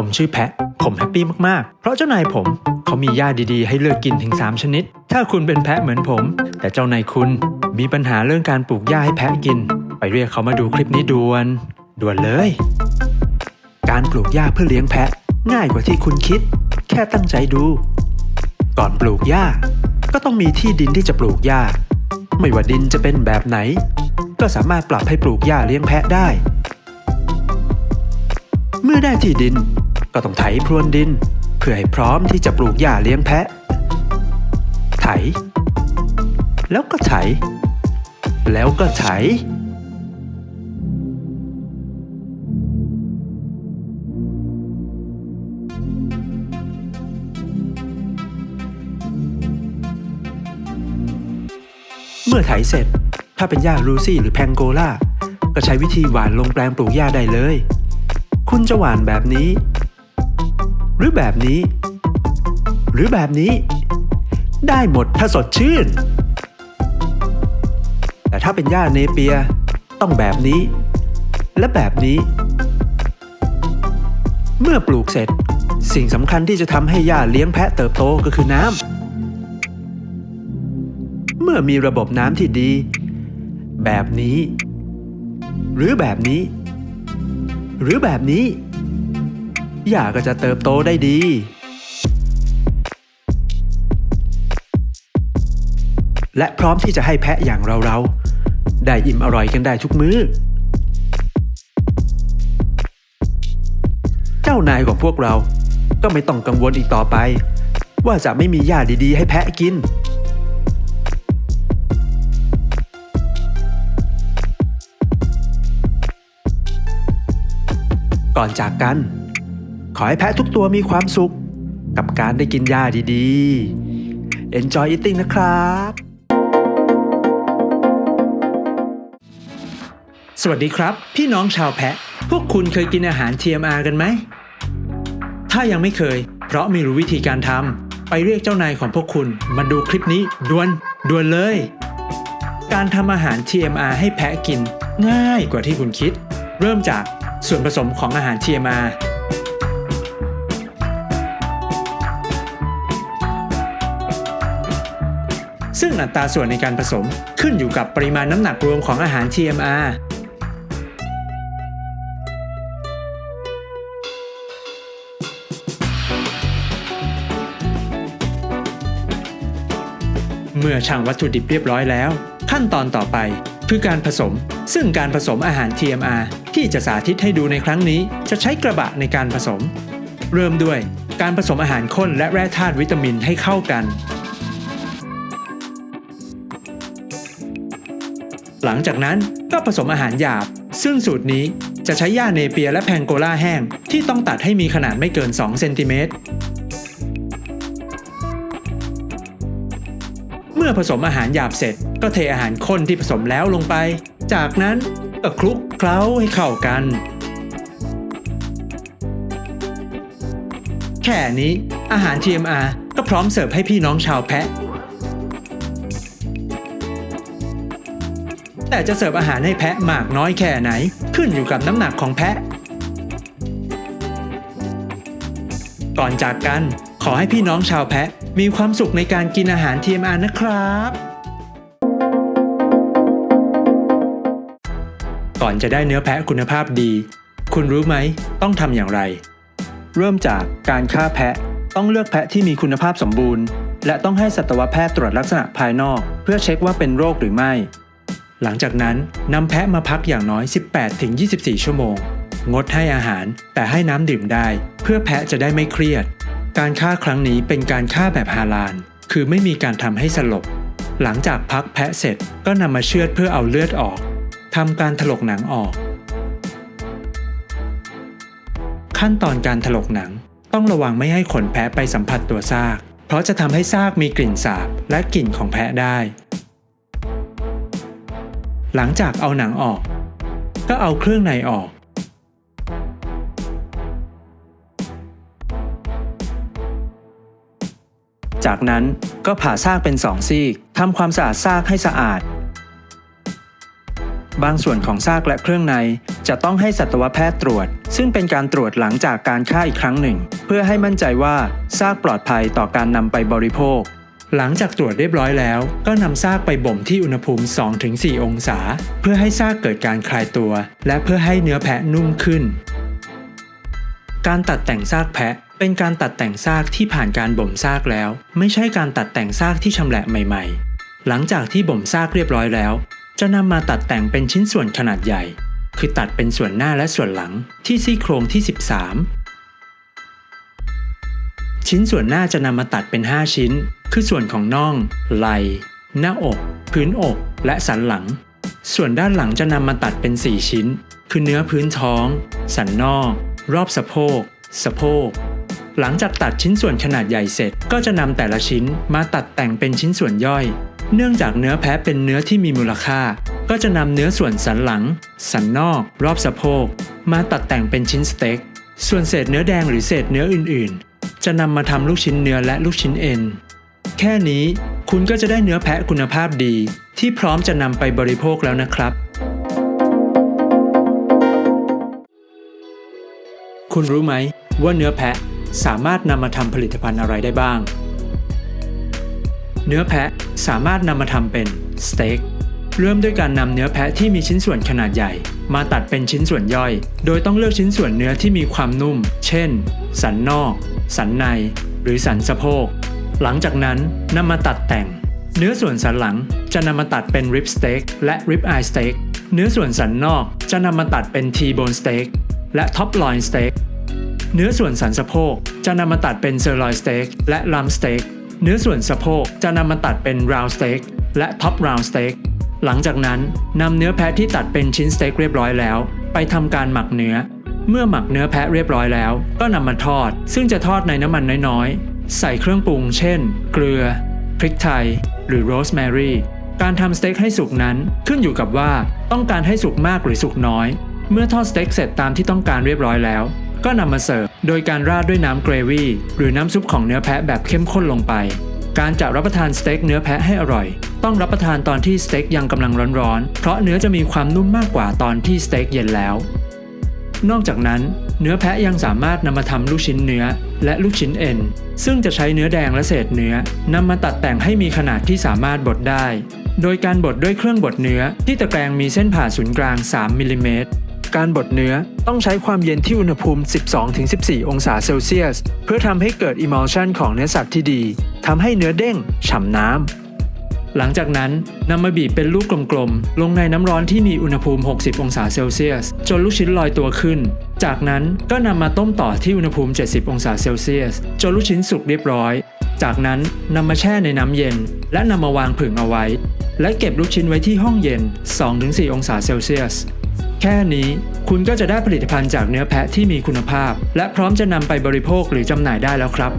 ผมชื่อแพะ ผมแฮปปี้มากๆ เพราะเจ้านายผมเขามีหญ้าดีๆ ให้เลือกกินถึง 3 ชนิด ถ้าคุณเป็นแพะเหมือนผม แต่เจ้านายคุณมีปัญหาเรื่องการปลูกหญ้าให้แพะกิน ไปเรียกเขามาดูคลิปนี้ด่วนด่วนเลย การปลูกหญ้าเพื่อเลี้ยงแพะ ง่ายกว่าที่คุณคิด แค่ตั้งใจดู ก่อนปลูกหญ้า ก็ต้องมีที่ดินที่จะปลูกหญ้า ไม่ว่าดินจะเป็นแบบไหน ก็สามารถปรับให้ปลูกหญ้าเลี้ยงแพะได้ เมื่อได้ที่ดิน ก็ต้องไถพรวนดิน เพื่อให้พร้อมที่จะปลูกหญ้าเลี้ยงแพะ ไถ แล้วก็ไถ แล้วก็ไถเมื่อไถเสร็จ ถ้าเป็นหญ้าลูซี่หรือแพงโกล่า ก็ใช้วิธีหว่านลงแปลงปลูกหญ้าได้เลย คุณจะหว่านแบบนี้ หรือแบบนี้ หรือแบบนี้ ได้หมดถ้าสดชื่น แต่ถ้าเป็นหญ้าเนเปีย ต้องแบบนี้ และแบบนี้ เมื่อปลูกเสร็จ สิ่งสำคัญที่จะทำให้หญ้าเลี้ยงแพะเติบโตก็คือน้ำ เมื่อมีระบบน้ำที่ดี แบบนี้ หรือแบบนี้ หรือแบบนี้ หญ้าก็จะเติบโตได้ดีและพร้อมที่จะให้แพะอย่างเราๆ ได้อิ่มอร่อยกันได้ทุกมื้อ เจ้านายของพวกเรา ก็ไม่ต้องกังวลอีกต่อไป ว่าจะไม่มีหญ้าดีๆ ให้แพะกิน ก่อนจากกัน ขอให้แพะทุกตัวมีความสุข กับการได้กินหญ้าดีๆ Enjoy eating นะครับ สวัสดีครับ พี่น้องชาวแพะ พวกคุณเคยกินอาหาร TMR กันไหม ถ้ายังไม่เคย เพราะไม่รู้วิธีการทำไปเรียกเจ้านายของพวกคุณมาดูคลิปนี้ด่วนด่วนเลย การทำอาหาร TMR ให้แพะกินง่ายกว่าที่คุณคิด เริ่มจากส่วนผสมของอาหาร TMR ซึ่งอัตราส่วนในการผสมขึ้นอยู่กับปริมาณน้ำหนักรวมของอาหาร TMR เมื่อชั่งวัตถุดิบเรียบร้อยแล้ว ขั้นตอนต่อไปคือการผสม ซึ่งการผสมอาหาร TMR ที่จะสาธิตให้ดูในครั้งนี้ จะใช้กระบะในการผสม เริ่มด้วยการผสมอาหารข้นและแร่ธาตุวิตามินให้เข้ากัน หลังจากนั้นก็ผสมอาหารหยาบ ซึ่งสูตรนี้จะใช้หญ้าเนเปียและแพงโกลาแห้งที่ต้องตัดให้มีขนาดไม่เกิน 2 เซนติเมตร เมื่อผสมอาหารหยาบเสร็จ ก็เทอาหารข้นที่ผสมแล้วลงไป จากนั้นก็คลุกเคล้าให้เข้ากัน แค่นี้อาหาร TMR ก็พร้อมเสิร์ฟให้พี่น้องชาวแพะ แต่จะเสิร์ฟอาหารให้แพะมากน้อยแค่ไหน ขึ้นอยู่กับน้ำหนักของแพะ ก่อนจากกัน ขอให้พี่น้องชาวแพะ มีความสุขในการกินอาหาร TMR นะครับก่อนจะได้เนื้อแพะคุณภาพดี คุณรู้ไหม ต้องทำอย่างไร เริ่มจากการฆ่าแพะ ต้องเลือกแพะที่มีคุณภาพสมบูรณ์ และต้องให้สัตวแพทย์ตรวจลักษณะภายนอก เพื่อเช็คว่าเป็นโรคหรือไม่ หลังจากนั้นนำแพะมาพักอย่างน้อย 18-24 ชั่วโมง งดให้อาหารแต่ให้น้ำดื่มได้ เพื่อแพะจะได้ไม่เครียด การฆ่าครั้งนี้เป็นการฆ่าแบบฮาลาล คือไม่มีการทำให้สลบ หลังจากพักแพะเสร็จก็นำมาเชือดเพื่อเอาเลือดออกทำการถลกหนังออก ขั้นตอนการถลกหนังต้องระวังไม่ให้ขนแพะไปสัมผัสตัวซาก เพราะจะทำให้ซากมีกลิ่นสาบและกลิ่นของแพะได้ หลังจากเอาหนังออก ก็เอาเครื่องในออก จากนั้นก็ผ่าซากเป็นสองซีกทำความสะอาดซากให้สะอาด บางส่วนของซากและเครื่องในจะต้องให้สัตวแพทย์ตรวจ ซึ่งเป็นการตรวจหลังจากการฆ่าอีกครั้งหนึ่ง เพื่อให้มั่นใจว่าซากปลอดภัยต่อการนำไปบริโภค หลังจากตรวจเรียบร้อยแล้ว ก็นำซากไปบ่มที่อุณหภูมิ 2-4 องศา เพื่อให้ซากเกิดการคลายตัว และเพื่อให้เนื้อแพะนุ่มขึ้น การตัดแต่งซากแพะเป็นการตัดแต่งซากที่ผ่านการบ่มซากแล้ว ไม่ใช่การตัดแต่งซากที่ชำแหละใหม่ ๆ หลังจากที่บ่มซากเรียบร้อยแล้ว จะนำมาตัดแต่งเป็นชิ้นส่วนขนาดใหญ่ คือตัดเป็นส่วนหน้าและส่วนหลังที่ซี่โครงที่ 13 ชิ้นส่วนหน้าจะนำมาตัดเป็น 5 ชิ้น คือส่วนของน่อง ไหล่ หน้าอก พื้นอก และสันหลัง ส่วนด้านหลังจะนำมาตัดเป็น 4 ชิ้น คือเนื้อพื้นท้อง สันนอก รอบสะโพก สะโพก หลังจากตัดชิ้นส่วนขนาดใหญ่เสร็จ ก็จะนำแต่ละชิ้นมาตัดแต่งเป็นชิ้นส่วนย่อย เนื่องจากเนื้อแพะเป็นเนื้อที่มีมูลค่า ก็จะนำเนื้อส่วนสันหลัง สันนอก รอบสะโพก มาตัดแต่งเป็นชิ้นสเต็ก ส่วนเศษเนื้อแดงหรือเศษเนื้ออื่น ๆ จะนำมาทำลูกชิ้นเนื้อและลูกชิ้นเอ็น แค่นี้คุณก็จะได้เนื้อแพะคุณภาพดี ที่พร้อมจะนำไปบริโภคแล้วนะครับ คุณรู้ไหมว่าเนื้อแพะสามารถนำมาทำผลิตภัณฑ์อะไรได้บ้าง เนื้อแพะสามารถนำมาทำเป็นสเต็กเริ่มด้วยการนำเนื้อแพะที่มีชิ้นส่วนขนาดใหญ่ มาตัดเป็นชิ้นส่วนย่อย โดยต้องเลือกชิ้นส่วนเนื้อที่มีความนุ่ม เช่น สันนอก สันใน หรือสันสะโพก หลังจากนั้นนำมาตัดแต่ง เนื้อส่วนสันหลังจะนำมาตัดเป็นริบสเต็กและริบไอสเต็กเนื้อส่วนสันนอกจะนำมาตัดเป็นทีโบนสเต็กและท็อปลอยสเต็กเนื้อส่วนสันสะโพกจะนำมาตัดเป็นเซอร์ลอยสเต็กและลัมสเต็กเนื้อส่วนสะโพกจะนำมาตัดเป็นราวสเต็กและท็อปราวสเต็กหลังจากนั้นนำเนื้อแพะที่ตัดเป็นชิ้นสเต็กเรียบร้อยแล้ว ไปทำการหมักเนื้อ เมื่อหมักเนื้อแพะเรียบร้อยแล้ว ก็นำมาทอด ซึ่งจะทอดในน้ำมันน้อย ใส่เครื่องปรุง เช่น เกลือ พริกไทย หรือโรสแมรี่การทำสเต็กให้สุกนั้นขึ้นอยู่กับว่าต้องการให้สุกมากหรือสุกน้อย เมื่อทอดสเต็กเสร็จตามที่ต้องการเรียบร้อยแล้ว ก็นำมาเสิร์ฟโดยการราดด้วยน้ำเกรวี่หรือน้ำซุปของเนื้อแพะแบบเข้มข้นลงไป การจะรับประทานสเต็กเนื้อแพะให้อร่อย ต้องรับประทานตอนที่สเต็กยังกำลังร้อนๆเพราะเนื้อจะมีความนุ่มมากกว่าตอนที่สเต็กเย็นแล้ว นอกจากนั้น เนื้อแพะยังสามารถนำมาทำลูกชิ้นเนื้อ และลูกชิ้นเอ็น ซึ่งจะใช้เนื้อแดงและเศษเนื้อนำมาตัดแต่งให้มีขนาดที่สามารถบดได้ โดยการบดด้วยเครื่องบดเนื้อที่ตะแกรงมีเส้นผ่าศูนย์กลาง 3มิลลิเมตรการบดเนื้อต้องใช้ความเย็นที่อุณหภูมิ 12-14 องศาเซลเซียส เพื่อทำให้เกิด emulsion ของเนื้อสัตว์ที่ดีทำให้เนื้อเด้ง ฉ่ำน้ำ หลังจากนั้นนำมาบีบเป็นลูกกลมๆ ลงในน้ำร้อนที่มีอุณหภูมิ 60 องศาเซลเซียส จนลูกชิ้นลอยตัวขึ้น จากนั้นก็นำมาต้มต่อที่อุณหภูมิ 70 องศาเซลเซียส จนลูกชิ้นสุกเรียบร้อย จากนั้นนำมาแช่ในน้ำเย็น และนำมาวางผึ่งเอาไว้ และเก็บลูกชิ้นไว้ที่ห้องเย็น 2-4 องศาเซลเซียส แค่นี้คุณก็จะได้ผลิตภัณฑ์จากเนื้อแพะที่มีคุณภาพ และพร้อมจะนำไปบริโภคหรือจำหน่ายได้แล้วครับ